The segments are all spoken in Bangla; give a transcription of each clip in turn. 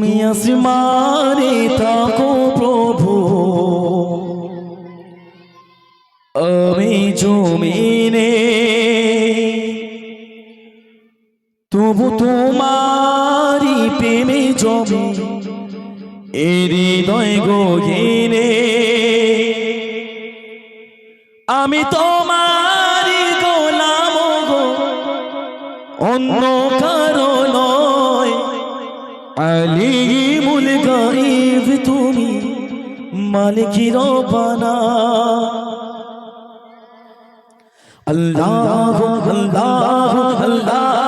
তুমি আসমানে থাকো প্রভু। আমি জমিনে। তবু তোমারি প্রেমে জমে, এ হৃদয় গহিনে। আমি তোমারি গোলাম গো, অন্য আলিমুল গাইব তুমি মালিকির আল্লাহ আল্লাহ আল্লাহ আল্লাহ।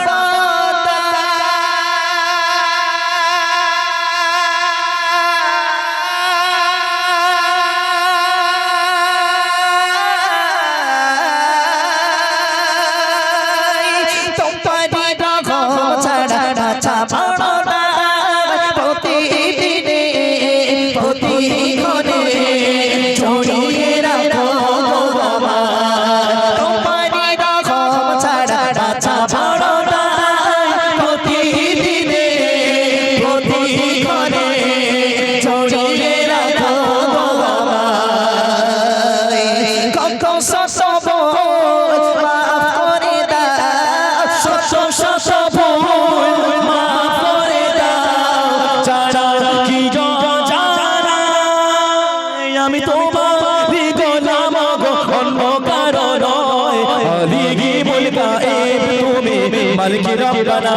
মালিক রব্বানা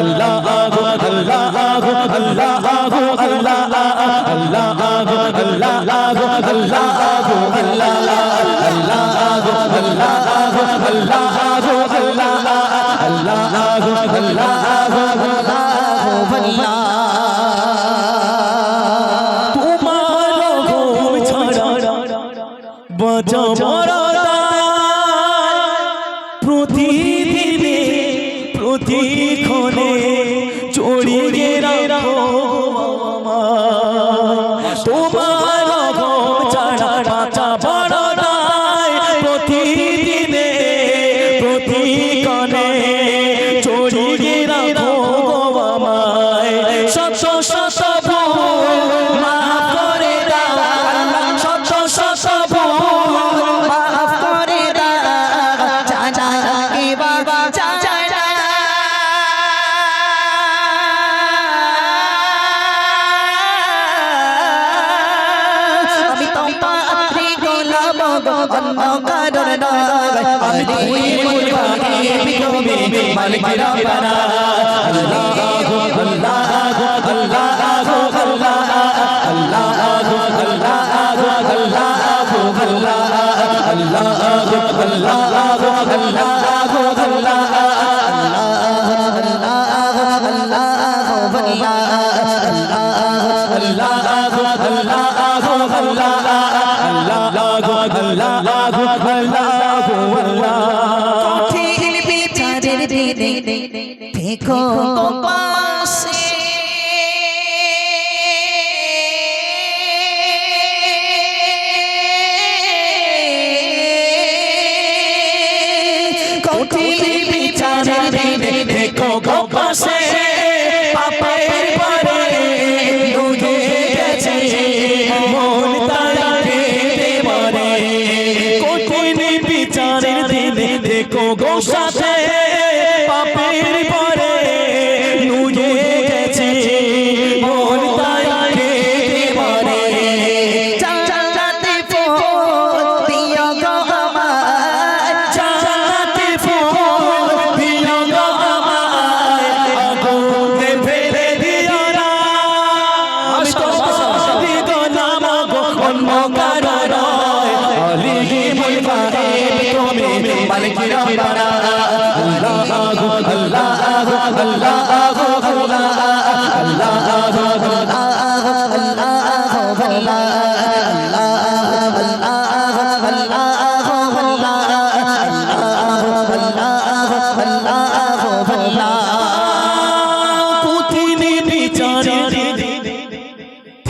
আল্লাহ আগো আল্লাহ আগো আল্লাহ আগো আল্লাহ আল্লাহ আগো আল্লাহ আগো আল্লাহ আগো আল্লাহ আল্লাহ আগো আল্লাহ আগো আল্লাহ আগো আল্লাহ আল্লাহ আগো আল্লাহ আগো তোমার অন্য কারণ নয় আমি আলিমুল গাইব তুমি মালিক রব্বানা আল্লাহ আল্লাহ আল্লাহ আগো আল্লাহ আল্লাহ আল্লাহ আগো আল্লাহ আগো আল্লাহ আল্লাহ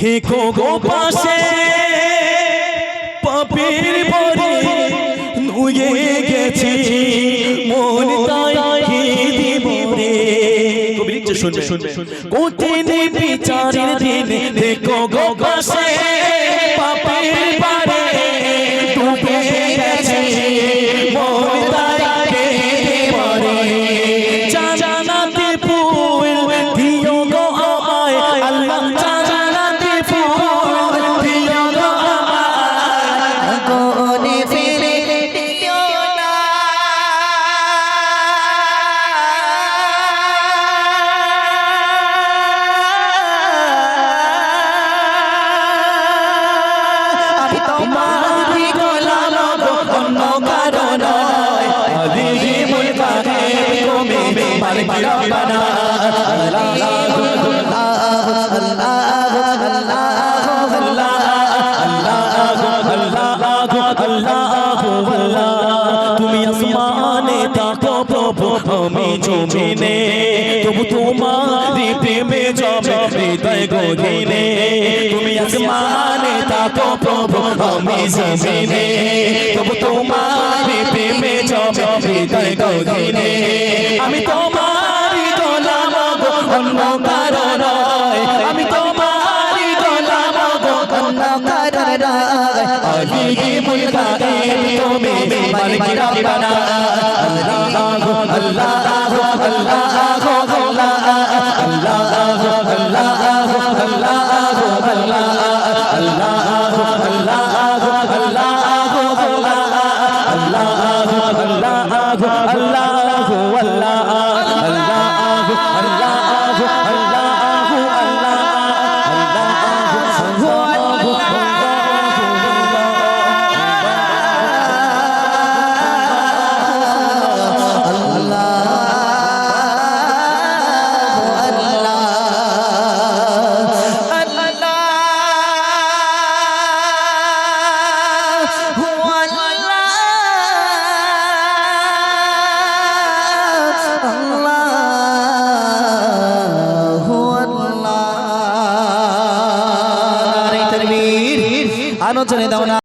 থেকো গো পাশে পাপের পরে নুয়ে গেছি মন তাই দিব রে। কবির শুনবে শুনবে কোতে নে দিনে দেখো গো আসমানে তাকো প্রভু আমি জমিনে তবু তোমার প্রেমে আমি নয় আমি তোমারই গোলাম আলোচনে দাও না।